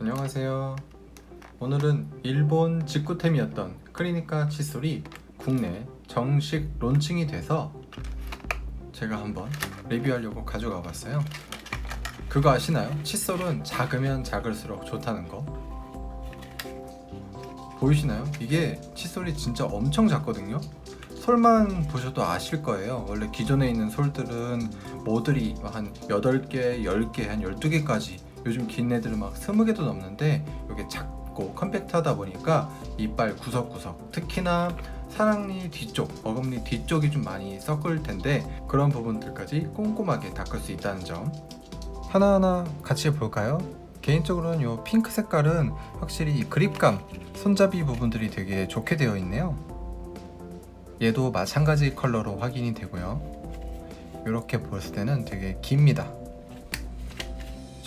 안녕하세요. 오늘은 일본 직구템이었던 크리니카 칫솔이 국내 정식 론칭이 돼서 제가 한번 리뷰하려고 가져가 봤어요. 그거 아시나요? 칫솔은 작으면 작을수록 좋다는 거. 보이시나요? 이게 칫솔이 진짜 엄청 작거든요. 솔만 보셔도 아실 거예요. 원래 기존에 있는 솔들은 모듈이 한 8개, 10개, 한 12개까지 요즘 긴 애들은 막 20개도 넘는데 이게 작고 컴팩트하다 보니까 이빨 구석구석 특히나 사랑니 뒤쪽, 어금니 뒤쪽이 좀 많이 썩을 텐데 그런 부분들까지 꼼꼼하게 닦을 수 있다는 점 하나하나 같이 볼까요? 개인적으로는 이 핑크 색깔은 확실히 이 그립감, 손잡이 부분들이 되게 좋게 되어 있네요. 얘도 마찬가지 컬러로 확인이 되고요. 이렇게 보았을 때는 되게 깁니다.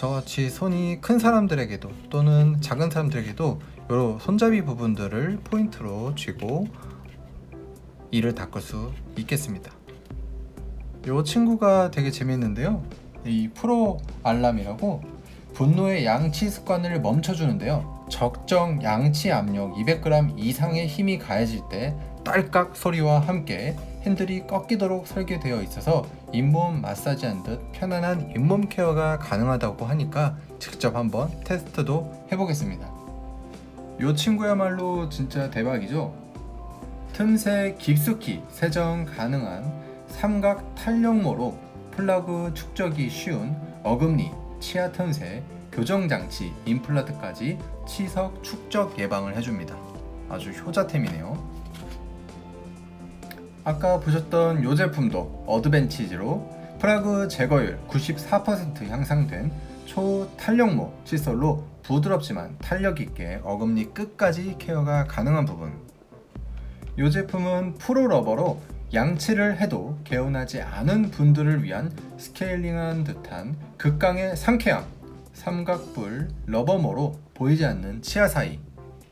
저같이 손이 큰 사람들에게도 또는 작은 사람들에게도 이 손잡이 부분들을 포인트로 쥐고 이를 닦을 수 있겠습니다. 이 친구가 되게 재밌는데요. 이 프로 알람이라고 분노의 양치 습관을 멈춰주는데요. 적정 양치 압력 200g 이상의 힘이 가해질 때 딸깍 소리와 함께 핸들이 꺾이도록 설계되어 있어서 잇몸 마사지한 듯 편안한 잇몸 케어가 가능하다고 하니까 직접 한번 테스트도 해보겠습니다. 이 친구야말로 진짜 대박이죠. 틈새 깊숙이 세정 가능한 삼각 탄력모로 플러그 축적이 쉬운 어금니, 치아 틈새, 교정 장치, 임플란트까지 치석 축적 예방을 해줍니다. 아주 효자템이네요. 아까 보셨던 이 제품도 어드벤치지로 플러그 제거율 94% 향상된 초탄력모 칫솔로 부드럽지만 탄력 있게 어금니 끝까지 케어가 가능한 부분. 이 제품은 프로 러버로 양치를 해도 개운하지 않은 분들을 위한 스케일링한 듯한 극강의 상쾌함, 삼각뿔 러버모로 보이지 않는 치아 사이,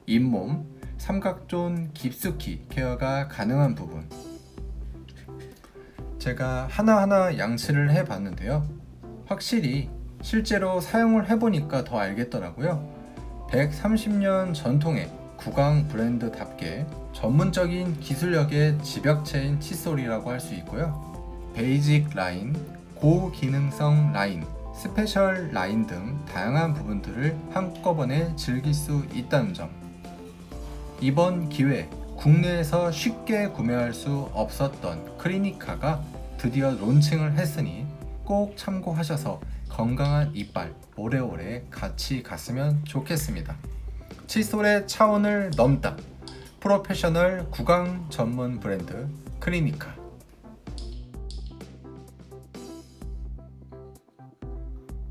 잇몸, 삼각존 깊숙이 케어가 가능한 부분. 제가 하나하나 양치를 해 봤는데요. 확실히 실제로 사용을 해보니까 더 알겠더라고요. 130년 전통의 구강 브랜드답게 전문적인 기술력의 집약체인 칫솔이라고 할 수 있고요. 베이직 라인, 고기능성 라인, 스페셜 라인 등 다양한 부분들을 한꺼번에 즐길 수 있다는 점. 이번 기회에 국내에서 쉽게 구매할 수 없었던 크리니카가 드디어 론칭을 했으니 꼭 참고하셔서 건강한 이빨 오래오래 같이 갔으면 좋겠습니다. 칫솔의 차원을 넘다 프로페셔널 구강 전문 브랜드 크리니카